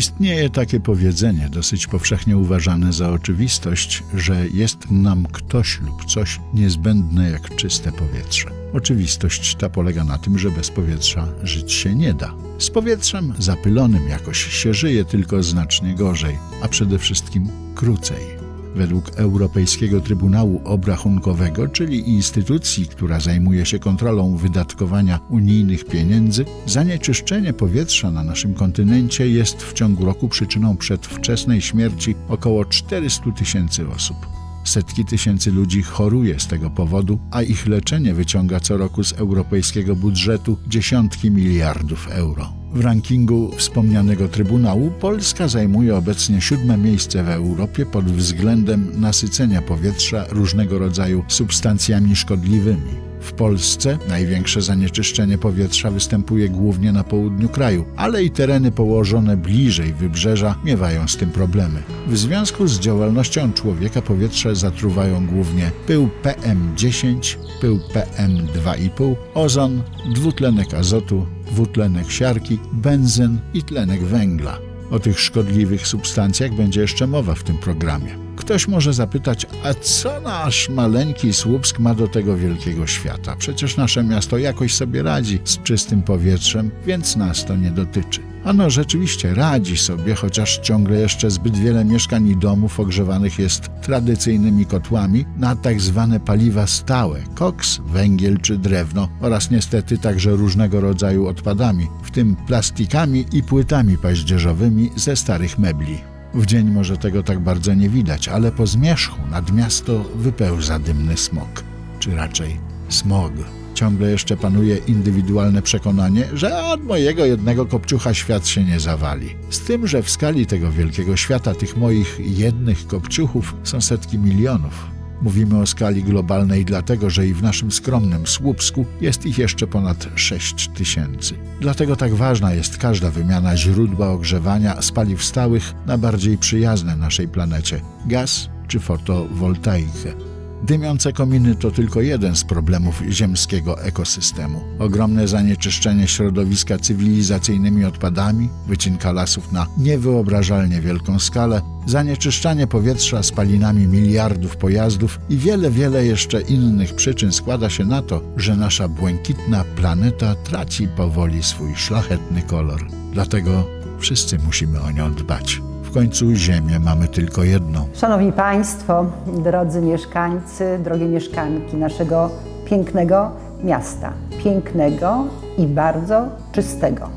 Istnieje takie powiedzenie, dosyć powszechnie uważane za oczywistość, że jest nam ktoś lub coś niezbędne jak czyste powietrze. Oczywistość ta polega na tym, że bez powietrza żyć się nie da. Z powietrzem zapylonym jakoś się żyje, tylko znacznie gorzej, a przede wszystkim krócej. Według Europejskiego Trybunału Obrachunkowego, czyli instytucji, która zajmuje się kontrolą wydatkowania unijnych pieniędzy, zanieczyszczenie powietrza na naszym kontynencie jest w ciągu roku przyczyną przedwczesnej śmierci około 400 tysięcy osób. Setki tysięcy ludzi choruje z tego powodu, a ich leczenie wyciąga co roku z europejskiego budżetu dziesiątki miliardów euro. W rankingu wspomnianego Trybunału Polska zajmuje obecnie siódme miejsce w Europie pod względem nasycenia powietrza różnego rodzaju substancjami szkodliwymi. W Polsce największe zanieczyszczenie powietrza występuje głównie na południu kraju, ale i tereny położone bliżej wybrzeża miewają z tym problemy. W związku z działalnością człowieka powietrze zatruwają głównie pył PM10, pył PM2,5, ozon, dwutlenek azotu, dwutlenek siarki, benzyn i tlenek węgla. O tych szkodliwych substancjach będzie jeszcze mowa w tym programie. Ktoś może zapytać, a co nasz maleńki Słupsk ma do tego wielkiego świata? Przecież nasze miasto jakoś sobie radzi z czystym powietrzem, więc nas to nie dotyczy. Ano rzeczywiście radzi sobie, chociaż ciągle jeszcze zbyt wiele mieszkań i domów ogrzewanych jest tradycyjnymi kotłami na tak zwane paliwa stałe koks, węgiel czy drewno oraz niestety także różnego rodzaju odpadami, w tym plastikami i płytami paździerzowymi ze starych mebli. W dzień może tego tak bardzo nie widać, ale po zmierzchu nad miasto wypełza dymny smog, czy raczej smog. Ciągle jeszcze panuje indywidualne przekonanie, że od mojego jednego kopciucha świat się nie zawali. Z tym, że w skali tego wielkiego świata tych moich jednych kopciuchów są setki milionów. Mówimy o skali globalnej dlatego, że i w naszym skromnym Słupsku jest ich jeszcze ponad 6 tysięcy. Dlatego tak ważna jest każda wymiana źródła ogrzewania z paliw stałych na bardziej przyjazne naszej planecie gaz czy fotowoltaikę. Dymiące kominy to tylko jeden z problemów ziemskiego ekosystemu. Ogromne zanieczyszczenie środowiska cywilizacyjnymi odpadami, wycinka lasów na niewyobrażalnie wielką skalę, zanieczyszczanie powietrza spalinami miliardów pojazdów i wiele, wiele jeszcze innych przyczyn składa się na to, że nasza błękitna planeta traci powoli swój szlachetny kolor. Dlatego wszyscy musimy o nią dbać. W końcu Ziemię mamy tylko jedną. Szanowni Państwo, drodzy mieszkańcy, drogie mieszkanki naszego pięknego miasta. Pięknego i bardzo czystego.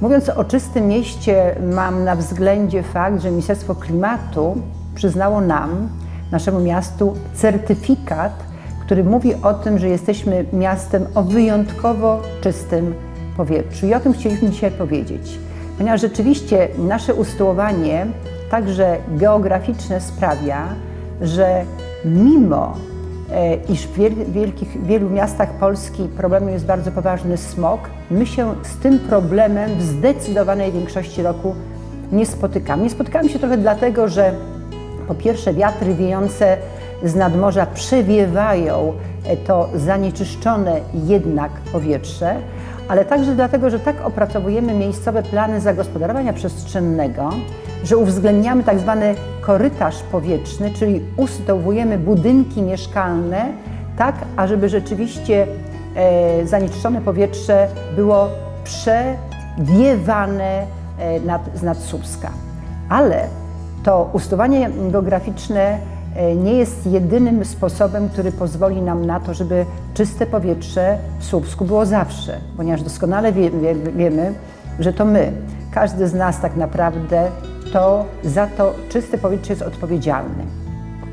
Mówiąc o czystym mieście, mam na względzie fakt, że Ministerstwo Klimatu przyznało nam, naszemu miastu, certyfikat, który mówi o tym, że jesteśmy miastem o wyjątkowo czystym powietrzu. I o tym chcieliśmy dzisiaj powiedzieć. Ponieważ rzeczywiście nasze usytuowanie, także geograficzne, sprawia, że mimo e, iż w wiel- wielkich, wielu miastach Polski problemem jest bardzo poważny smog, my się z tym problemem w zdecydowanej większości roku nie spotykamy. Nie spotykamy się trochę dlatego, że po pierwsze wiatry wiejące z nadmorza przewiewają e, to zanieczyszczone jednak powietrze, ale także dlatego, że tak opracowujemy miejscowe plany zagospodarowania przestrzennego, że uwzględniamy tak zwany korytarz powietrzny, czyli usytuowujemy budynki mieszkalne tak, ażeby rzeczywiście e, zanieczyszczone powietrze było przewiewane e, nad, z nad Słupska. Ale to usytuowanie geograficzne nie jest jedynym sposobem, który pozwoli nam na to, żeby czyste powietrze w Słupsku było zawsze, ponieważ doskonale wie, wie, wiemy, że to my, każdy z nas tak naprawdę to za to czyste powietrze jest odpowiedzialny.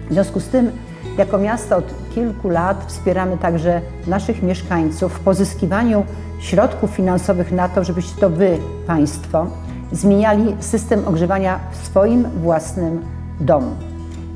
W związku z tym, jako miasto od kilku lat wspieramy także naszych mieszkańców w pozyskiwaniu środków finansowych na to, żebyście to Wy, Państwo, zmieniali system ogrzewania w swoim własnym domu.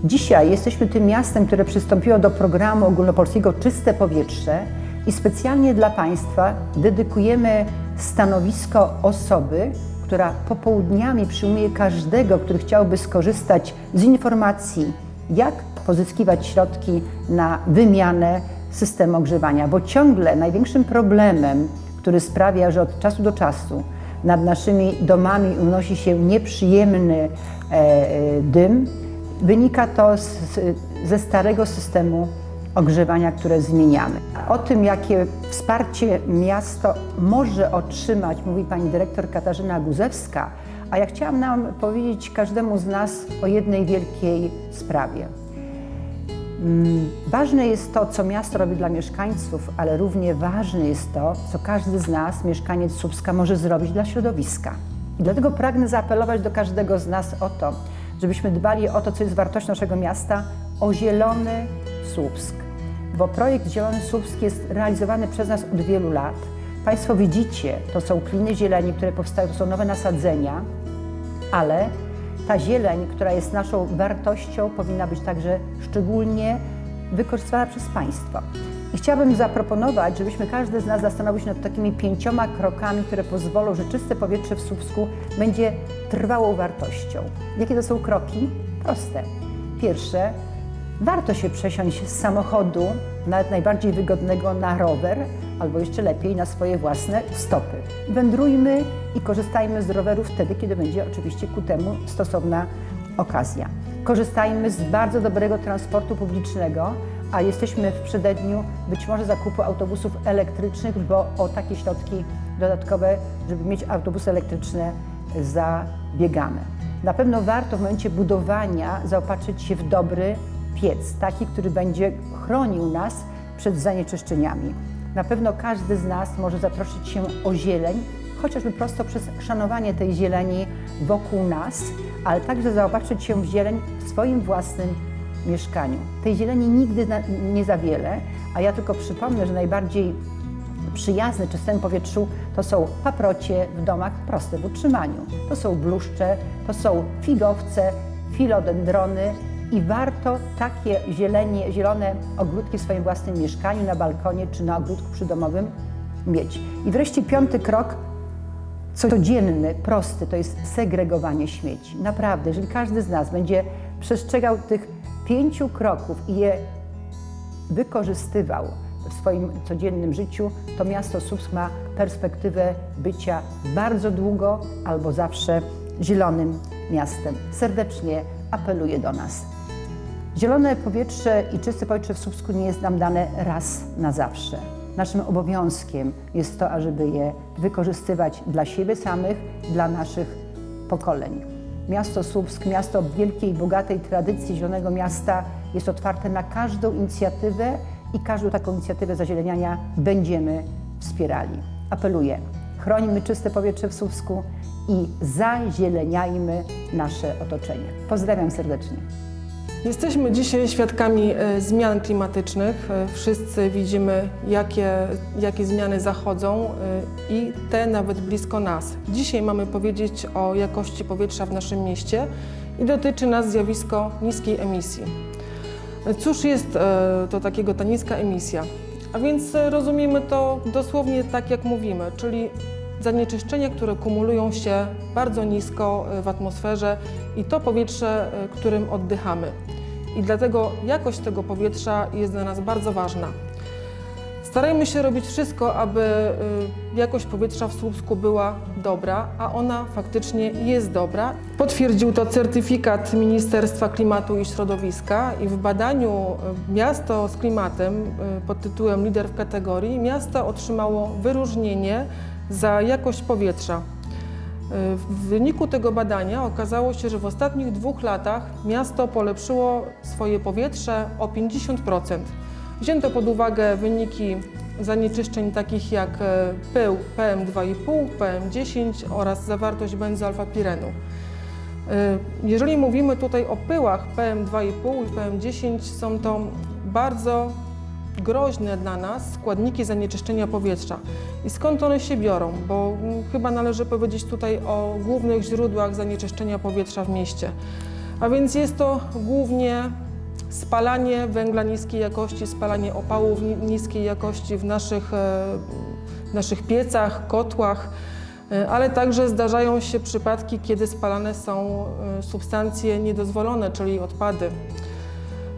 Dzisiaj jesteśmy tym miastem, które przystąpiło do programu ogólnopolskiego Czyste Powietrze i specjalnie dla Państwa dedykujemy stanowisko osoby, która popołudniami przyjmuje każdego, który chciałby skorzystać z informacji, jak pozyskiwać środki na wymianę systemu ogrzewania, bo ciągle największym problemem, który sprawia, że od czasu do czasu nad naszymi domami unosi się nieprzyjemny e, e, dym, wynika to z, ze starego systemu ogrzewania, które zmieniamy. O tym, jakie wsparcie miasto może otrzymać, mówi pani dyrektor Katarzyna Guzewska, a ja chciałam nam powiedzieć każdemu z nas o jednej wielkiej sprawie. Mm, Ważne jest to, co miasto robi dla mieszkańców, ale równie ważne jest to, co każdy z nas, mieszkaniec Słupska, może zrobić dla środowiska. I dlatego pragnę zaapelować do każdego z nas o to, żebyśmy dbali o to, co jest wartość naszego miasta, o zielony Słupsk. Bo projekt Zielony Słupsk jest realizowany przez nas od wielu lat. Państwo widzicie, to są kliny zieleni, które powstają, to są nowe nasadzenia, ale ta zieleń, która jest naszą wartością, powinna być także szczególnie wykorzystywana przez państwo. I chciałabym zaproponować, żebyśmy każdy z nas zastanowił się nad takimi pięcioma krokami, które pozwolą, że czyste powietrze w Słupsku będzie trwałą wartością. Jakie to są kroki? Proste. Pierwsze, warto się przesiąść z samochodu, nawet najbardziej wygodnego, na rower, albo jeszcze lepiej na swoje własne stopy. Wędrujmy i korzystajmy z rowerów wtedy, kiedy będzie oczywiście ku temu stosowna okazja. Korzystajmy z bardzo dobrego transportu publicznego, a jesteśmy w przededniu być może zakupu autobusów elektrycznych, bo o takie środki dodatkowe, żeby mieć autobusy elektryczne, zabiegamy. Na pewno warto w momencie budowania zaopatrzyć się w dobry piec, taki, który będzie chronił nas przed zanieczyszczeniami. Na pewno każdy z nas może zaprosić się o zieleń, chociażby prosto przez szanowanie tej zieleni wokół nas, ale także zaopatrzyć się w zieleń w swoim własnym mieszkaniu. Tej zieleni nigdy nie za wiele, a ja tylko przypomnę, że najbardziej przyjazne czystemu powietrzu to są paprocie w domach proste w utrzymaniu. To są bluszcze, to są figowce, filodendrony i warto takie zielenie, zielone ogródki w swoim własnym mieszkaniu, na balkonie czy na ogródku przydomowym mieć. I wreszcie piąty krok, codzienny, prosty, to jest segregowanie śmieci. Naprawdę, jeżeli każdy z nas będzie przestrzegał tych pięciu kroków i je wykorzystywał w swoim codziennym życiu, to miasto Słupsk ma perspektywę bycia bardzo długo albo zawsze zielonym miastem. Serdecznie apeluję do nas. Zielone powietrze i czyste powietrze w Słupsku nie jest nam dane raz na zawsze. Naszym obowiązkiem jest to, ażeby je wykorzystywać dla siebie samych, dla naszych pokoleń. Miasto Słupsk, miasto wielkiej, bogatej tradycji Zielonego Miasta jest otwarte na każdą inicjatywę i każdą taką inicjatywę zazieleniania będziemy wspierali. Apeluję, chrońmy czyste powietrze w Słupsku i zazieleniajmy nasze otoczenie. Pozdrawiam serdecznie. Jesteśmy dzisiaj świadkami e, zmian klimatycznych. E, Wszyscy widzimy, jakie, jakie zmiany zachodzą e, i te nawet blisko nas. Dzisiaj mamy powiedzieć o jakości powietrza w naszym mieście i dotyczy nas zjawisko niskiej emisji. Cóż jest to takiego ta niska emisja? A więc rozumiemy to dosłownie tak, jak mówimy, czyli zanieczyszczenia, które kumulują się bardzo nisko w atmosferze i to powietrze, którym oddychamy. I dlatego jakość tego powietrza jest dla nas bardzo ważna. Starajmy się robić wszystko, aby y, jakość powietrza w Słupsku była dobra, a ona faktycznie jest dobra. Potwierdził to certyfikat Ministerstwa Klimatu i Środowiska i w badaniu y, Miasto z klimatem y, pod tytułem Lider w kategorii miasto otrzymało wyróżnienie za jakość powietrza. W wyniku tego badania okazało się, że w ostatnich dwóch latach miasto polepszyło swoje powietrze o 50%. Wzięto pod uwagę wyniki zanieczyszczeń takich jak e, pył PM2,5, PM10 oraz zawartość benzoalfapirenu. E, Jeżeli mówimy tutaj o pyłach PM2,5 i PM10, są to bardzo groźne dla nas składniki zanieczyszczenia powietrza. I skąd one się biorą? Bo mm, chyba należy powiedzieć tutaj o głównych źródłach zanieczyszczenia powietrza w mieście. A więc jest to głównie spalanie węgla niskiej jakości, spalanie opałów ni- niskiej jakości w naszych, e, w naszych piecach, kotłach, e, ale także zdarzają się przypadki, kiedy spalane są e, substancje niedozwolone, czyli odpady.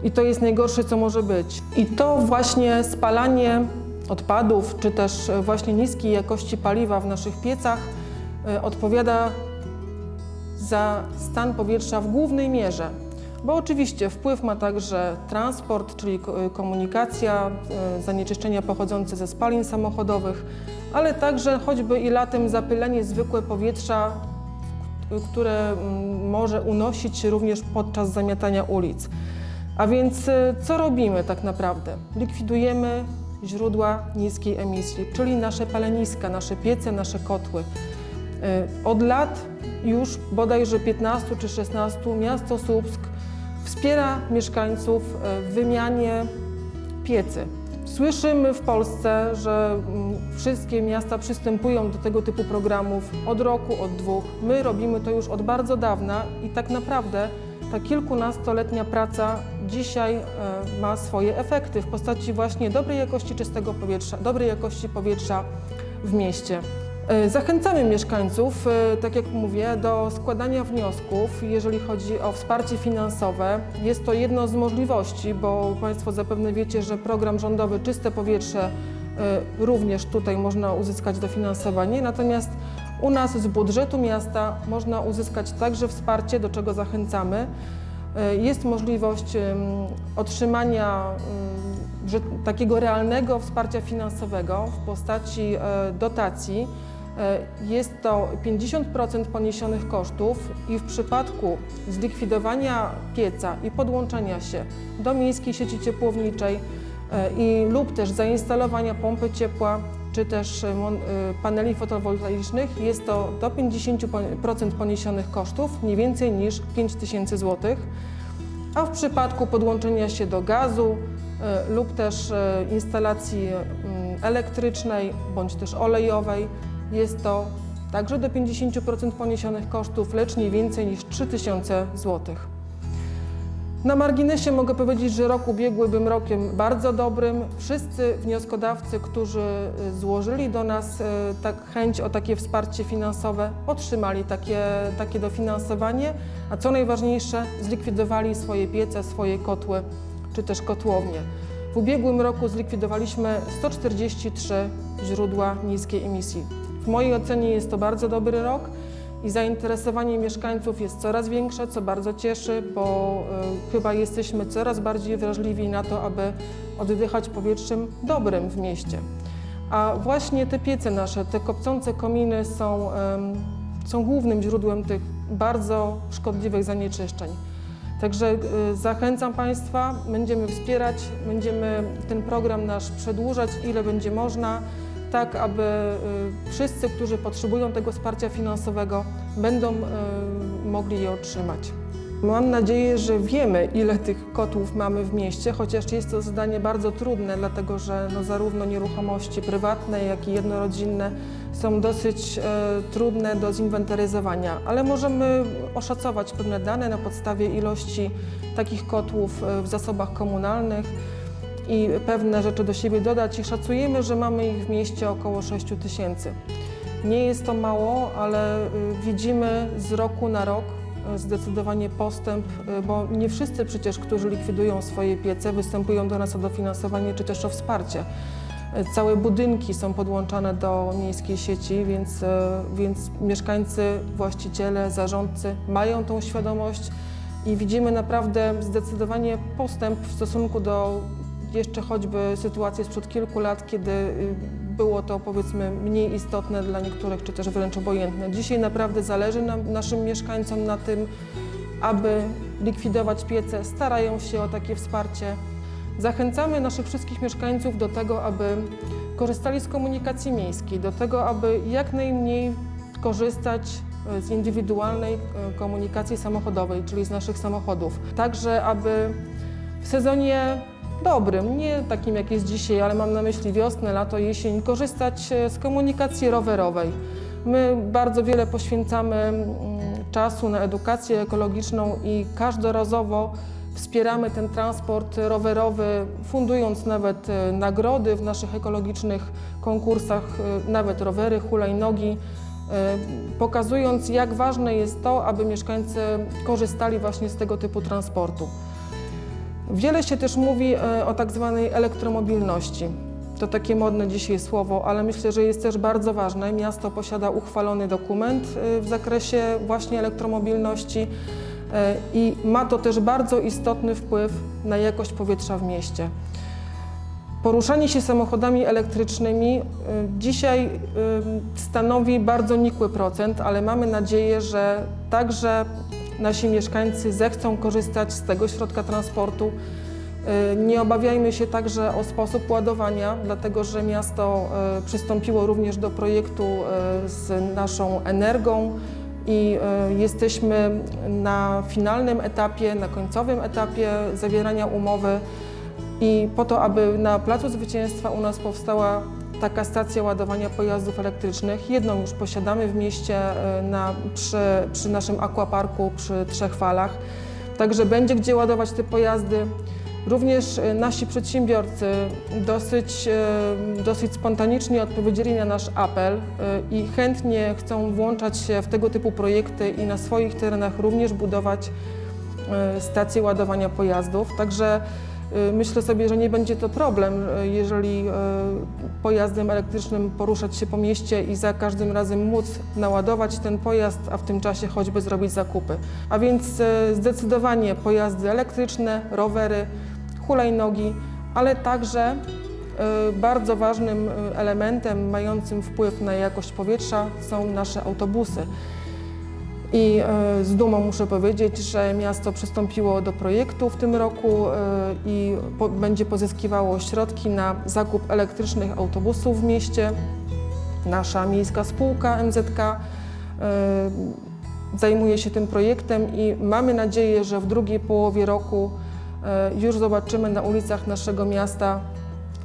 I to jest najgorsze, co może być. I to właśnie spalanie odpadów, czy też właśnie niskiej jakości paliwa w naszych piecach e, odpowiada za stan powietrza w głównej mierze. Bo oczywiście wpływ ma także transport, czyli ko- komunikacja, e, zanieczyszczenia pochodzące ze spalin samochodowych, ale także choćby i latem zapylenie zwykłe powietrza, które może unosić się również podczas zamiatania ulic. A więc e, co robimy tak naprawdę? Likwidujemy źródła niskiej emisji, czyli nasze paleniska, nasze piece, nasze kotły. E, Od lat już bodajże 15 czy 16 miasto Słupsk wspiera mieszkańców e, w wymianie piecy. Słyszymy w Polsce, że mm, wszystkie miasta przystępują do tego typu programów od roku, od dwóch. My robimy to już od bardzo dawna i tak naprawdę ta kilkunastoletnia praca dzisiaj e, ma swoje efekty w postaci właśnie dobrej jakości czystego powietrza, dobrej jakości powietrza w mieście. E, Zachęcamy mieszkańców, e, tak jak mówię, do składania wniosków, jeżeli chodzi o wsparcie finansowe. Jest to jedno z możliwości, bo Państwo zapewne wiecie, że program rządowy Czyste Powietrze również tutaj można uzyskać dofinansowanie. Natomiast u nas z budżetu miasta można uzyskać także wsparcie, do czego zachęcamy. E, Jest możliwość otrzymania takiego realnego wsparcia finansowego w postaci e, dotacji. E, Jest to 50% poniesionych kosztów i w przypadku zlikwidowania pieca i podłączenia się do miejskiej sieci ciepłowniczej i lub też zainstalowania pompy ciepła czy też e, e, paneli fotowoltaicznych jest to do 50% poniesionych kosztów, nie więcej niż 5 tysięcy złotych. A w przypadku podłączenia się do gazu e, lub też instalacji mm, elektrycznej bądź też olejowej jest to także do 50% poniesionych kosztów, lecz nie więcej niż 3000 złotych. Na marginesie mogę powiedzieć, że rok ubiegły był rokiem bardzo dobrym. Wszyscy wnioskodawcy, którzy y, złożyli do nas y, tak chęć o takie wsparcie finansowe, otrzymali takie, takie dofinansowanie, a co najważniejsze, zlikwidowali swoje piece, swoje kotły czy też kotłownie. W ubiegłym roku zlikwidowaliśmy 143 źródła niskiej emisji. W mojej ocenie jest to bardzo dobry rok i zainteresowanie mieszkańców jest coraz większe, co bardzo cieszy, bo y, chyba jesteśmy coraz bardziej wrażliwi na to, aby oddychać powietrzem dobrym w mieście. A właśnie te piece nasze, te kopcące kominy są, są głównym źródłem tych bardzo szkodliwych zanieczyszczeń. Także y, zachęcam Państwa, będziemy wspierać, będziemy ten program nasz przedłużać, ile będzie można, tak aby y, wszyscy, którzy potrzebują tego wsparcia finansowego, będą y, mogli je otrzymać. Mam nadzieję, że wiemy, ile tych kotłów mamy w mieście, chociaż jest to zadanie bardzo trudne, dlatego że no, zarówno nieruchomości prywatne, jak i jednorodzinne są dosyć e, trudne do zinwentaryzowania, ale możemy oszacować pewne dane na podstawie ilości takich kotłów w zasobach komunalnych i pewne rzeczy do siebie dodać i szacujemy, że mamy ich w mieście około 6 tysięcy. Nie jest to mało, ale y, widzimy z roku na rok y, zdecydowanie postęp, y, bo nie wszyscy przecież, którzy likwidują swoje piece, występują do nas o dofinansowanie czy też o wsparcie. Całe budynki są podłączane do miejskiej sieci, więc, więc mieszkańcy, właściciele, zarządcy mają tą świadomość i widzimy naprawdę zdecydowanie postęp w stosunku do jeszcze choćby sytuacji sprzed kilku lat, kiedy y, było to powiedzmy mniej istotne dla niektórych, czy też wręcz obojętne. Dzisiaj naprawdę zależy nam, naszym mieszkańcom na tym, aby likwidować piece, starają się o takie wsparcie. Zachęcamy naszych wszystkich mieszkańców do tego, aby korzystali z komunikacji miejskiej, do tego, aby jak najmniej korzystać e, z indywidualnej e, komunikacji samochodowej, czyli z naszych samochodów. Także, aby w sezonie dobrym, nie takim jak jest dzisiaj, ale mam na myśli wiosnę, lato, jesień, korzystać e, z komunikacji rowerowej. My bardzo wiele poświęcamy mm, czasu na edukację ekologiczną i każdorazowo wspieramy ten transport rowerowy, fundując nawet e, nagrody w naszych ekologicznych konkursach, e, nawet rowery, hulajnogi, pokazując jak ważne jest to, aby mieszkańcy korzystali właśnie z tego typu transportu. Wiele się też mówi e, o tak zwanej elektromobilności. To takie modne dzisiaj słowo, ale myślę, że jest też bardzo ważne. Miasto posiada uchwalony dokument y, w zakresie właśnie elektromobilności y, i ma to też bardzo istotny wpływ na jakość powietrza w mieście. Poruszanie się samochodami elektrycznymi dzisiaj stanowi bardzo nikły procent, ale mamy nadzieję, że także nasi mieszkańcy zechcą korzystać z tego środka transportu. Y, Nie obawiajmy się także o sposób ładowania, dlatego że miasto y, przystąpiło również do projektu y, z naszą energią i jesteśmy na finalnym etapie, na końcowym etapie zawierania umowy. I po to, aby na Placu Zwycięstwa u nas powstała taka stacja ładowania pojazdów elektrycznych, jedną już posiadamy w mieście e, na, przy, przy naszym aquaparku przy Trzech Falach. Także będzie gdzie ładować te pojazdy. Również e, nasi przedsiębiorcy dosyć, e, dosyć spontanicznie odpowiedzieli na nasz apel i chętnie chcą włączać się w tego typu projekty i na swoich terenach również budować stacje ładowania pojazdów. Także myślę sobie, że nie będzie to problem, jeżeli pojazdem elektrycznym poruszać się po mieście i za każdym razem móc naładować ten pojazd, a w tym czasie choćby zrobić zakupy. A więc y, zdecydowanie pojazdy elektryczne, rowery, hulajnogi, ale także y, bardzo ważnym y, elementem mającym wpływ na jakość powietrza są nasze autobusy. I e, z dumą muszę powiedzieć, że miasto przystąpiło do projektu w tym roku e, i będzie pozyskiwało środki na zakup elektrycznych autobusów w mieście. Nasza miejska spółka MZK e, zajmuje się tym projektem i mamy nadzieję, że w drugiej połowie roku już zobaczymy na ulicach naszego miasta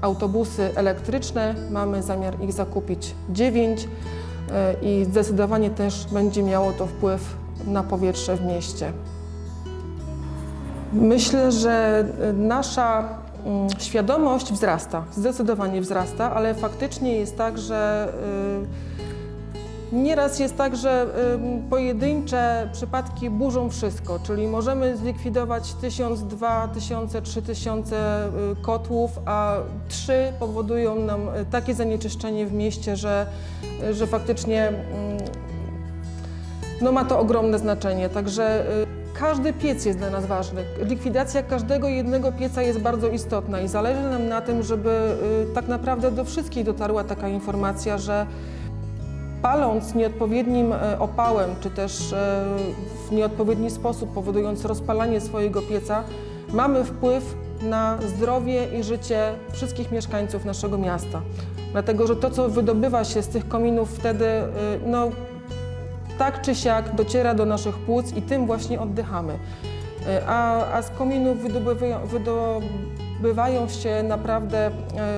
autobusy elektryczne. Mamy zamiar ich zakupić dziewięć i zdecydowanie też będzie miało to wpływ na powietrze w mieście. Myślę, że e, nasza mm, świadomość wzrasta, zdecydowanie wzrasta, ale faktycznie jest tak, że y, Nieraz jest tak, że pojedyncze przypadki burzą wszystko, czyli możemy zlikwidować 1000, 2000, 3000 y, kotłów, a trzy powodują nam y, takie zanieczyszczenie w mieście, że, y, że faktycznie no ma to ogromne znaczenie. Także y, każdy piec jest dla nas ważny. Likwidacja każdego jednego pieca jest bardzo istotna i zależy nam na tym, żeby tak naprawdę do wszystkich dotarła taka informacja, że paląc nieodpowiednim e, opałem, czy też e, w nieodpowiedni sposób, powodując rozpalanie swojego pieca, mamy wpływ na zdrowie i życie wszystkich mieszkańców naszego miasta. Dlatego, że to, co wydobywa się z tych kominów wtedy, e, no, tak czy siak dociera do naszych płuc i tym właśnie oddychamy. A, a z kominów wydobywają, wydobywają się naprawdę e,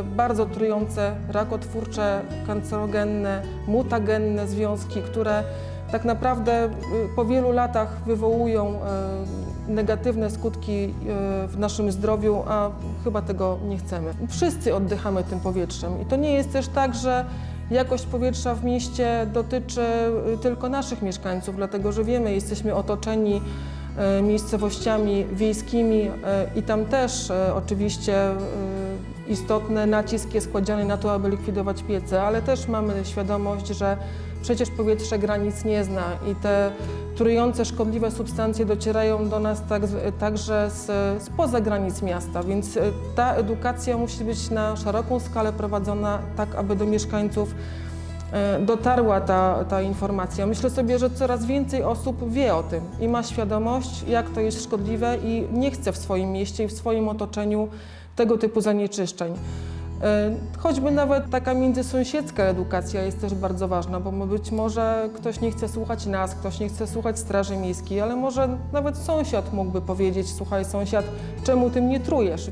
bardzo trujące, rakotwórcze, kancerogenne, mutagenne związki, które tak naprawdę e, po wielu latach wywołują e, negatywne skutki w naszym zdrowiu, a chyba tego nie chcemy. Wszyscy oddychamy tym powietrzem i to nie jest też tak, że Jakość powietrza w mieście dotyczy tylko naszych mieszkańców, dlatego że wiemy, jesteśmy otoczeni miejscowościami wiejskimi e, i tam też e, oczywiście e, istotny nacisk jest kładziony na to, aby likwidować piece, ale też mamy świadomość, że przecież powietrze granic nie zna i te trujące, szkodliwe substancje docierają do nas tak, także z, spoza granic miasta, więc e, ta edukacja musi być na szeroką skalę prowadzona tak, aby do mieszkańców e, dotarła ta, ta informacja. Myślę sobie, że coraz więcej osób wie o tym i ma świadomość, jak to jest szkodliwe i nie chce w swoim mieście i w swoim otoczeniu tego typu zanieczyszczeń. E, Choćby nawet taka międzysąsiedzka edukacja jest też bardzo ważna, bo być może ktoś nie chce słuchać nas, ktoś nie chce słuchać Straży Miejskiej, ale może nawet sąsiad mógłby powiedzieć, słuchaj sąsiad, czemu tym nie trujesz?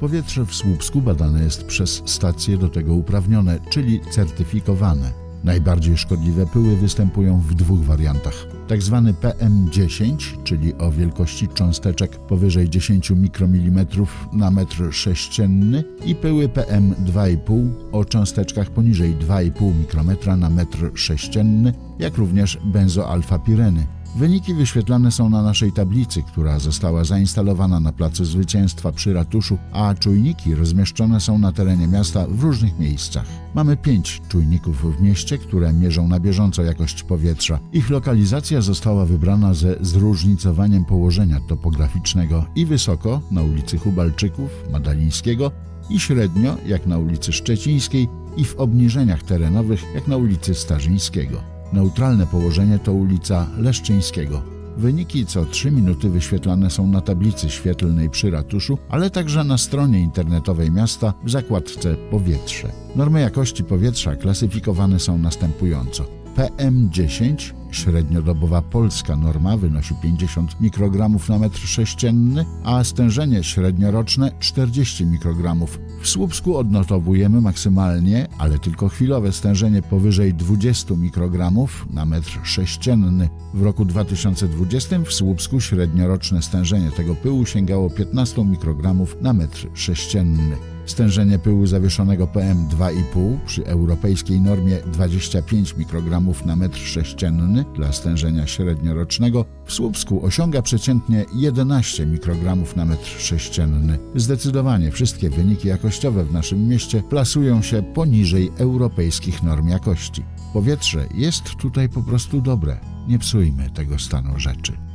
Powietrze w Słupsku badane jest przez stacje do tego uprawnione, czyli certyfikowane. Najbardziej szkodliwe pyły występują w dwóch wariantach. Tak zwany PM10, czyli o wielkości cząsteczek powyżej 10 mikromilimetrów na metr sześcienny i pyły PM2,5 o cząsteczkach poniżej 2,5 mikrometra na metr sześcienny, jak również benzoalfapireny. Wyniki wyświetlane są na naszej tablicy, która została zainstalowana na Placu Zwycięstwa przy ratuszu, a czujniki rozmieszczone są na terenie miasta w różnych miejscach. Mamy pięć czujników w mieście, które mierzą na bieżąco jakość powietrza. Ich lokalizacja została wybrana ze zróżnicowaniem położenia topograficznego i wysoko na ulicy Hubalczyków, Madalińskiego i średnio jak na ulicy Szczecińskiej i w obniżeniach terenowych jak na ulicy Starzyńskiego. Neutralne położenie to ulica Leszczyńskiego. Wyniki co 3 minuty wyświetlane są na tablicy świetlnej przy ratuszu, ale także na stronie internetowej miasta w zakładce Powietrze. Normy jakości powietrza klasyfikowane są następująco. PM10, średniodobowa polska norma wynosi 50 mikrogramów na metr sześcienny, a stężenie średnioroczne 40 mikrogramów. W Słupsku odnotowujemy maksymalnie, ale tylko chwilowe stężenie powyżej 20 mikrogramów na metr sześcienny. W roku 2020 w Słupsku średnioroczne stężenie tego pyłu sięgało 15 mikrogramów na metr sześcienny. Stężenie pyłu zawieszonego PM2,5 przy europejskiej normie 25 mikrogramów na metr sześcienny dla stężenia średniorocznego w Słupsku osiąga przeciętnie 11 mikrogramów na metr sześcienny. Zdecydowanie wszystkie wyniki jakościowe w naszym mieście plasują się poniżej europejskich norm jakości. Powietrze jest tutaj po prostu dobre. Nie psujmy tego stanu rzeczy.